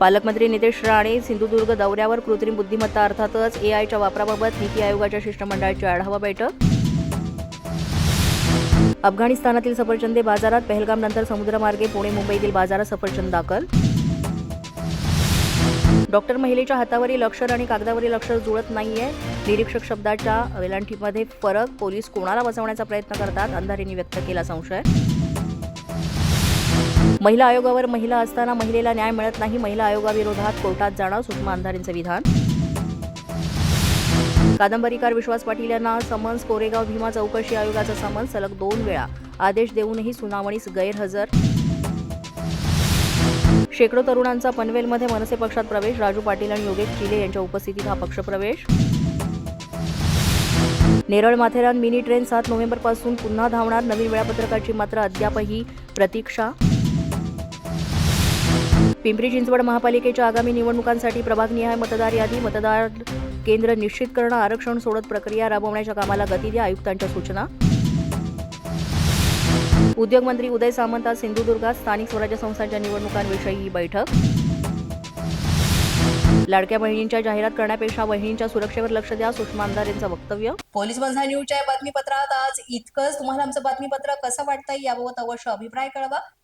पालकमंत्री नितेश राणे सिंधुदुर्ग दौऱ्यावर कृत्रिम बुद्धिमत्ता अर्थातच एआयच्या वापराबाबत नीती आयोगाच्या शिष्टमंडळाची आढावा बैठक. अफगाणिस्तानातील सफरचंदे बाजारात पहलगामनंतर समुद्रमार्गे पुणे मुंबईतील बाजारात सफरचंद दाखल. डॉक्टर महिलेच्या हातावरील अक्षर आणि कागदावरील अक्षर जुळत नाहीये. निरीक्षक शब्दाच्या वेलांटीमध्ये फरक पोलीस कोणाला बसवण्याचा प्रयत्न करतात? अंधारींनी व्यक्त केला संशय. महिला आयोगावर महिला असताना महिलेला न्याय मिळत नाही. महिला आयोगाविरोधात कोर्टात जाणार सुषमा अंधारेंचं विधान. कादंबरीकार विश्वास पाटील यांना समन्स कोरेगाव भीमा चौकशी आयोगाचा समन्स सलग दोन वेळा. आदेश देऊनही सुनावणीस गैरहजर. शेकडो तरुणांचा पनवेलमध्ये मनसे पक्षात प्रवेश. राजू पाटील आणि योगेश चिले यांच्या उपस्थितीत हा पक्षप्रवेश नेरळ माथेरान मिनी ट्रेन सात नोव्हेंबरपासून पुन्हा धावणार. नवीन वेळापत्रकाची मात्र अद्यापही प्रतीक्षा. पिंपरी चिंचवड महापालिकेच्या आगामी निवडणुकांसाठी प्रभागनिहाय मतदार यादी मतदार केंद्र निश्चित करणं आरक्षण सोडत प्रक्रिया राबवण्याच्या कामाला गती द्या आयुक्तांच्या सूचना. उद्योगमंत्री उदय सामंत आज सिंधुदुर्गात स्थानिक स्वराज्य संस्थांच्या निवडणुकांविषयी ही बैठक. लाडक्या बहिणींच्या जाहिरात करण्यापेक्षा बहिणींच्या सुरक्षेवर लक्ष द्या सुषमा अंधार यांचं वक्तव्य. पोलीस बंधा न्यूजच्या बातमीपत्रात आज इतकंच. तुम्हाला आमचं बातमीपत्र कसं वाटतंय याबाबत अवश्य अभिप्राय कळवा.